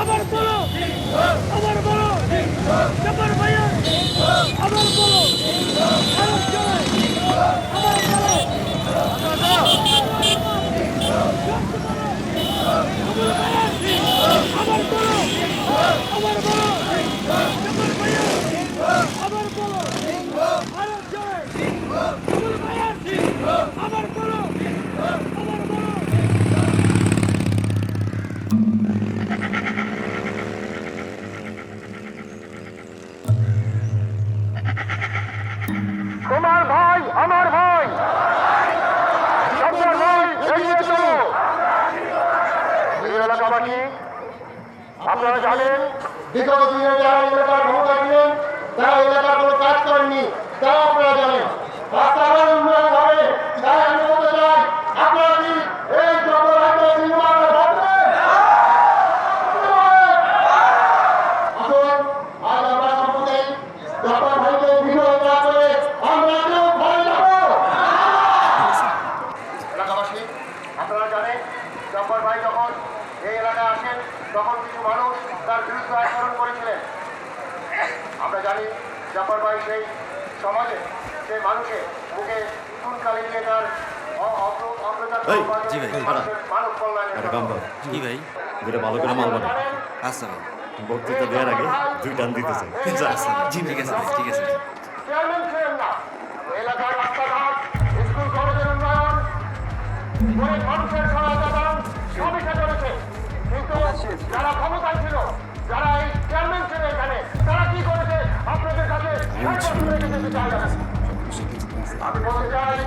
আবার বলো। আবার বলো। তোমার ভাই, আমার ভাই। সবার ভাই, এগিয়ে চলো। এলাকাবাসী, আপনারা জানেন, বিগত এলাকার ছিলেন এলাকার কোনো কাজ করেননি আপনারা জানেন। তাই আমি বলতে চাই আপনারা কি এই আমরা ভাইকে না করে আমরা কেউ ঘরে যাব এলাকাবাসী আপনারা জানেন জব্বার ভাই যখন এই এলাকায় আসেন তখন কিছু মানুষ তার বিরুদ্ধে আচরণ করেছিলেন। আমরা জানি জব্বার ভাই সেই সমাজে সেই মানুষের মুখে চুন কালি দিয়ে তার আচ্ছা ভাই। বক্তৃতা দেওয়ার আগে দুই টান দিতেছে যা। ঠিক আছে ঠিক এলাকার রাস্তাঘাট স্কুল কলেজের উন্নয়ন চাই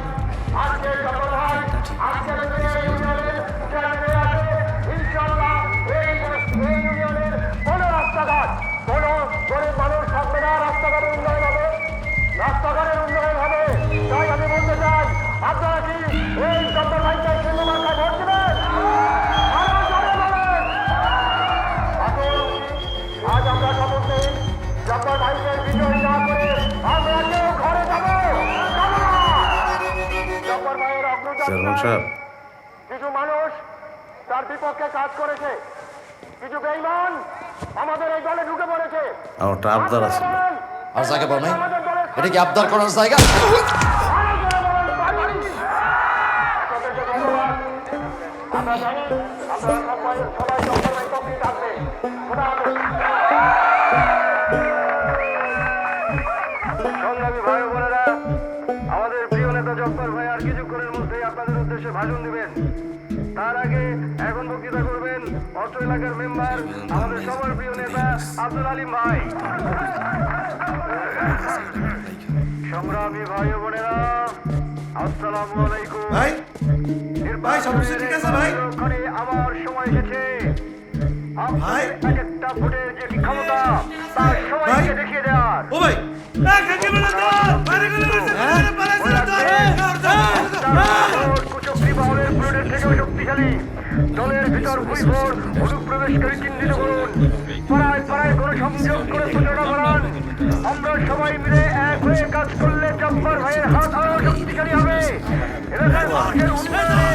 আজকে ভাইয়ের সাহেব? কিছু মানুষ তার বিপক্ষে কাজ করেছে। কিছু বেইমান আমাদের এই দলে ঢুকে পড়েছে। আমার একটা আবদার আছে। আর জায়গা পাও নাই এটা কি আবদার করার জায়গা? আমরা জানি আপনারা সবাই সবাই কিছুক্ষণের মধ্যেই আপনাদের উদ্দেশ্যে ভাষণ দিবেন। তার আগে এখন বক্তৃতা করবেন অত্র এলাকার মেম্বার আমাদের সবার প্রিয় নেতা আব্দুল আলিম ভাই। সংগ্রামী ভাই বোনেরা আসসালামু আলাইকুম। ভাই ভাই, সব কিছু ঠিক আছে, ভাই? আমার সময় এসেছে। ভাই? একটা ভোটের যে ক্ষমতা তার সবাইকে দেখিয়ে দেওয়ার। ও ভাই দলের ভিতর ভুইভোর অনুপ্রবেশকারী চিহ্নিত করুন। পাড়ায় পাড়ায় কোনো সংযোগ করে সূচনা করান আমরা সবাই মিলে এক হয়ে কাজ করলে জব্বার ভাইয়ের হাত আরও শক্তিশালী হবে। এলাকার মানুষের উন্নয়নে